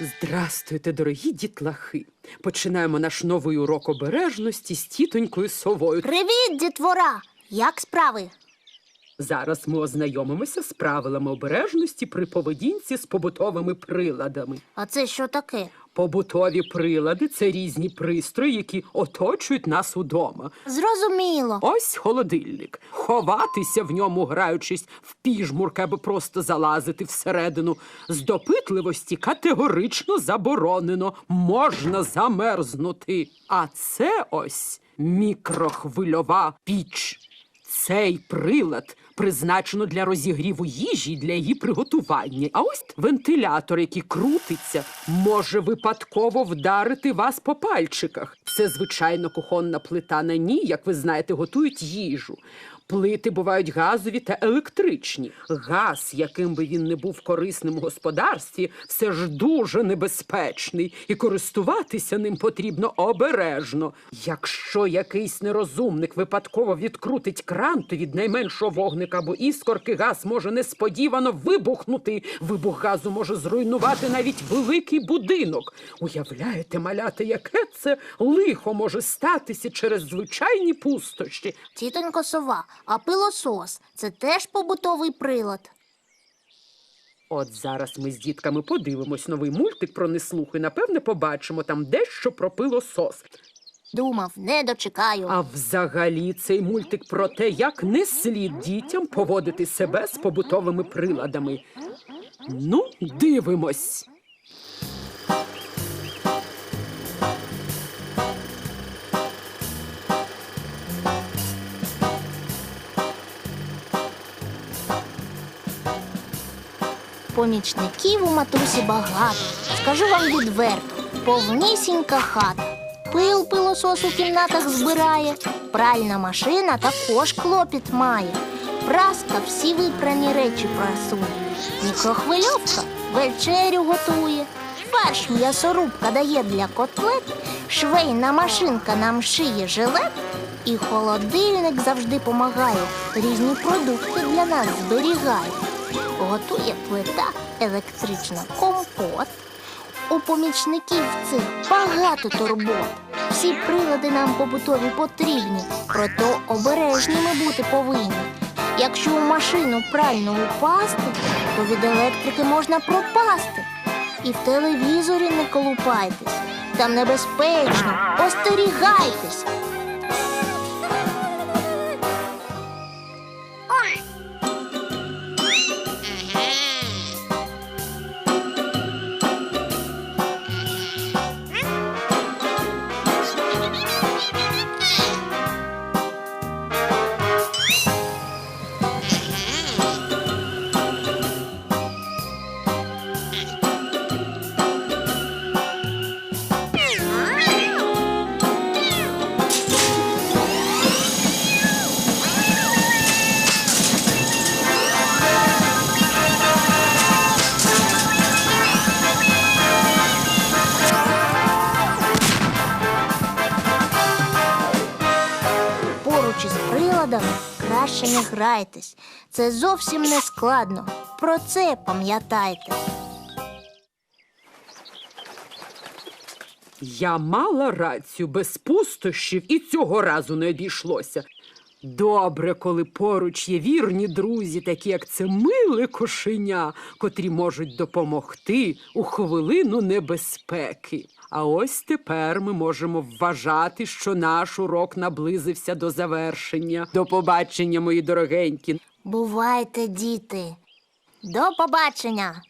Здрастуйте, дорогі дітлахи. Починаємо наш новий урок обережності з тітонькою совою. Привіт, дітвора! Як справи? Зараз ми ознайомимося з правилами обережності при поведінці з побутовими приладами. А це що таке? Побутові прилади це різні пристрої, які оточують нас удома. Зрозуміло. Ось холодильник. Ховатися в ньому, граючись в піжмурки, аби просто залазити всередину. З допитливості категорично заборонено. Можна замерзнути. А це ось мікрохвильова піч. Цей прилад призначено для розігріву їжі для її приготування. А ось вентилятор, який крутиться, може випадково вдарити вас по пальчиках. Це звичайно кухонна плита на ній, як ви знаєте, готують їжу. Плити бувають газові та електричні. Газ, яким би він не був корисним у господарстві, все ж дуже небезпечний, і користуватися ним потрібно обережно. Якщо якийсь нерозумник випадково відкрутить кран, то від найменшого вогника або іскорки газ може несподівано вибухнути. Вибух газу може зруйнувати навіть великий будинок. Уявляєте, малята, яке це лихо може статися через звичайні пустощі. Тітонько сова, а пилосос це теж побутовий прилад. От зараз ми з дітками подивимось новий мультик про неслухи. Напевне, побачимо там дещо про пилосос. Думав, не дочекаю. А взагалі цей мультик про те, як не слід дітям поводити себе з побутовими приладами. Ну, дивимось. Помічників у матусі багато. Скажу вам відверто, повнісінька хата. Пил пилосос у кімнатах збирає, пральна машина також клопіт має. Праска всі випрані речі прасує. Мікрохвильовка вечерю готує. Фарш м'ясорубка дає для котлет, швейна машинка нам шиє жилет, і холодильник завжди помагає, різні продукти для нас зберігає. Готує плита електрична компот. У помічників цих багато турбот. Всі прилади нам побутові потрібні, проте обережні ми бути повинні. Якщо у машину прально упасти, то від електрики можна пропасти. І в телевізорі не колупайтесь. Там небезпечно, остерігайтесь. Із краще не грайтесь. Це зовсім не складно. Про це пам'ятайте. Я мала рацію без пустощів і цього разу не обійшлося. Добре, коли поруч є вірні друзі, такі як це миле кошеня, котрі можуть допомогти у хвилину небезпеки. А ось тепер ми можемо вважати, що наш урок наблизився до завершення. До побачення, мої дорогенькі. Бувайте, діти. До побачення!